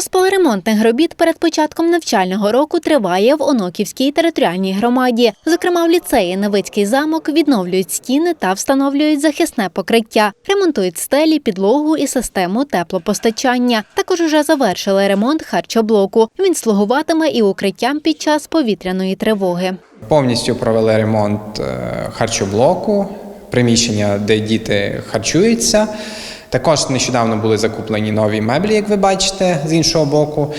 Розпал ремонтних робіт перед початком навчального року триває в Оноківській територіальній громаді. Зокрема, в ліцеї Невицький замок відновлюють стіни та встановлюють захисне покриття, ремонтують стелі, підлогу і систему теплопостачання. Також уже завершили ремонт харчоблоку. Він слугуватиме і укриттям під час повітряної тривоги. Повністю провели ремонт е, харчоблоку, приміщення, де діти харчуються. Також нещодавно були закуплені нові меблі, як ви бачите, з іншого боку.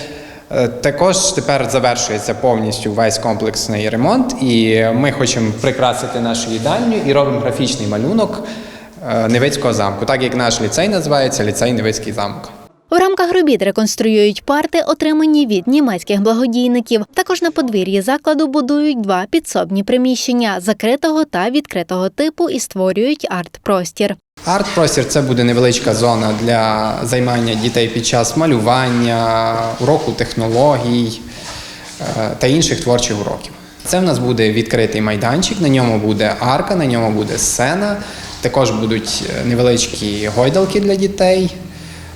Е, Також тепер завершується повністю весь комплексний ремонт, і ми хочемо прикрасити нашу їдальню і робимо графічний малюнок е, Невицького замку, так як наш ліцей називається ліцей Невицький замок. В рамках робіт реконструюють парти, отримані від німецьких благодійників. Також на подвір'ї закладу будують два підсобні приміщення закритого та відкритого типу і створюють арт-простір. Арт-простір це буде невеличка зона для займання дітей під час малювання, уроку технологій е, та інших творчих уроків. Це в нас буде відкритий майданчик, на ньому буде арка, на ньому буде сцена. Також будуть е, невеличкі гойдалки для дітей.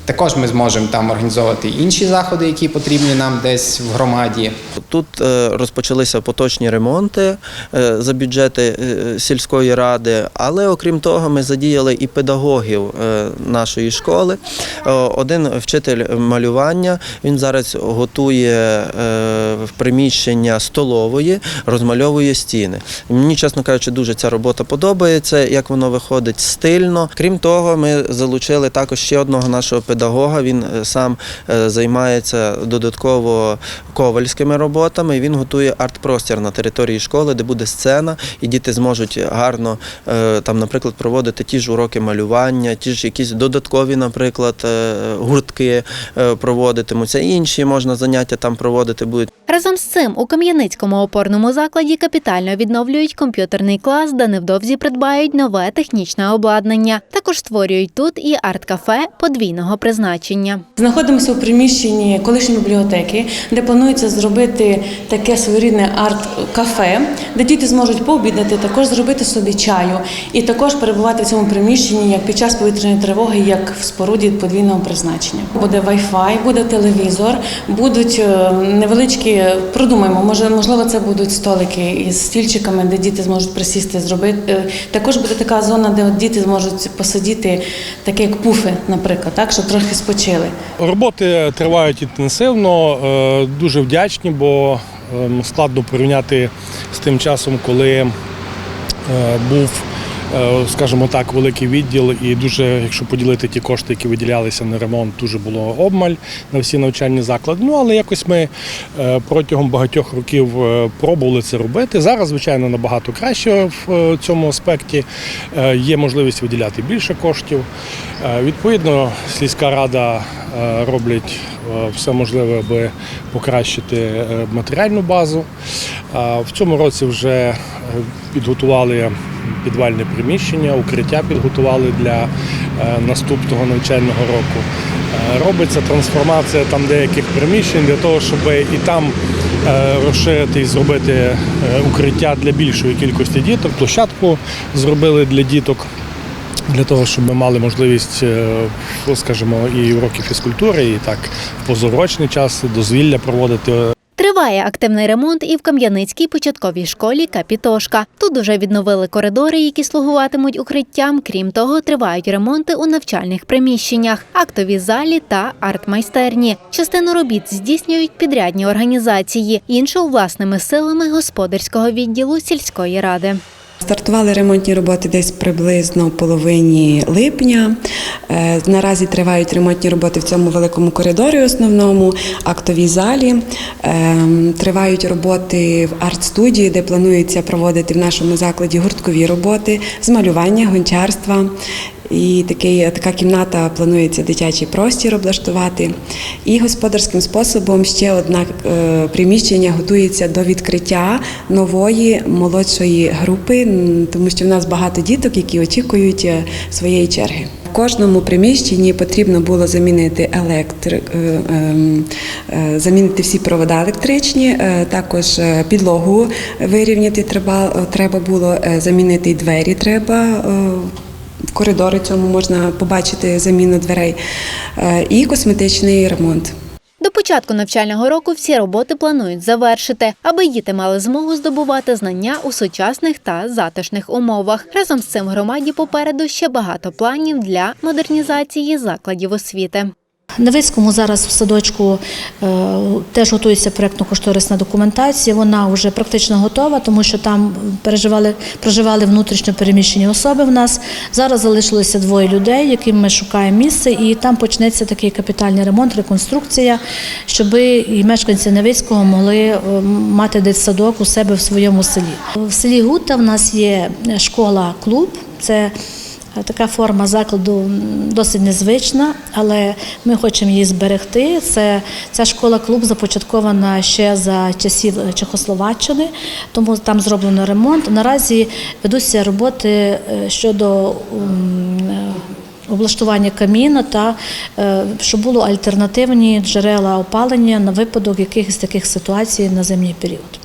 Також ми зможемо там організовувати інші заходи, які потрібні нам десь в громаді. Тут е, розпочалися поточні ремонти е, за бюджети е, сільської ради, але окрім того, ми задіяли і педагогів нашої школи. Один вчитель малювання він зараз готує в приміщення столової, розмальовує стіни. Мені, чесно кажучи, дуже ця робота подобається, як воно виходить стильно. Крім того, ми залучили також ще одного нашого педагога. Він е, сам е, займається додатково ковальськими роботами. Він готує арт-простір на території школи, де буде сцена, і діти зможуть гарно е, там, наприклад, проводити ті ж уроки малювання, ті ж якісь додаткові, наприклад, гуртки проводитимуться. Інші можна заняття там проводити будуть. Разом з цим у Кам'яницькому опорному закладі капітально відновлюють комп'ютерний клас, де невдовзі придбають нове технічне обладнання. Також створюють тут і арт-кафе подвійного призначення. Знаходимося у приміщенні колишньої бібліотеки, де планується зробити таке своєрідне арт-кафе, де діти зможуть пообідати, також зробити собі чаю і також перебувати в цьому приміщенні як під час повітряної тривоги, як в споруді подвійного призначення. Буде Wi-Fi, буде телевізор, будуть е, невеличкі. Продумаємо, може, можливо, це будуть столики із стільчиками, де діти зможуть присісти, зробити. Е, Також буде така зона, де діти зможуть посидіти, таке як пуфи, наприклад, так, щоб трохи спочили. Роботи тривають інтенсивно, е, дуже вдячні, бо ем, складно порівняти з тим часом, коли е, був, скажімо так, великий відділ, і дуже, якщо поділити ті кошти, які виділялися на ремонт, дуже було обмаль на всі навчальні заклади. Ну але якось ми е, протягом багатьох років е, пробували це робити. Зараз, звичайно, набагато краще в е, цьому аспекті. Е, Є можливість виділяти більше коштів. Е, Відповідно, сільська рада е, роблять е, все можливе, аби покращити е, матеріальну базу. Е, В цьому році вже е, підготували підвальне приміщення, укриття підготували для е, наступного навчального року. Е, Робиться трансформація там деяких приміщень для того, щоб і там е, розширити і зробити укриття для більшої кількості діток. Площадку зробили для діток для того, щоб ми мали можливість, ну, скажімо, і уроки фізкультури, і так в позаурочний час дозвілля проводити. Триває активний ремонт і в Кам'яницькій початковій школі Капітошка. Тут уже відновили коридори, які слугуватимуть укриттям. Крім того, тривають ремонти у навчальних приміщеннях, актовій залі та арт-майстерні. Частину робіт здійснюють підрядні організації, іншу власними силами господарського відділу сільської ради. Стартували ремонтні роботи десь приблизно в половині липня. Е, Наразі тривають ремонтні роботи в цьому великому коридорі основному, актовій залі. Е, Тривають роботи в арт-студії, де планується проводити в нашому закладі гурткові роботи з малювання, гончарства. І такий, така кімната планується дитячий простір облаштувати. І господарським способом ще одне е, приміщення готується до відкриття нової молодшої групи, тому що в нас багато діток, які очікують е, своєї черги. В кожному приміщенні потрібно було замінити електри... е, ем, замінити всі провода електричні, також підлогу вирівняти треба, треба було замінити двері. Треба в коридорі цьому можна побачити заміну дверей е, і косметичний ремонт. До початку навчального року всі роботи планують завершити, аби діти мали змогу здобувати знання у сучасних та затишних умовах. Разом з цим громаді попереду ще багато планів для модернізації закладів освіти. На Вицькому зараз в садочку е, теж готується проєктно-кошторисна документація. Вона вже практично готова, тому що там переживали, проживали внутрішньо переміщені особи в нас. Зараз залишилося двоє людей, яким ми шукаємо місце, і там почнеться такий капітальний ремонт, реконструкція, щоб і мешканці Невицького могли е, мати дитсадок у себе в своєму селі. В селі Гута в нас є школа-клуб. Це Така форма закладу досить незвична, але ми хочемо її зберегти. Це ця школа-клуб започаткована ще за часів Чехословаччини, тому там зроблено ремонт. Наразі ведуться роботи е, щодо е, облаштування каміна та е, щоб було альтернативні джерела опалення на випадок якихось таких ситуацій на зимній період.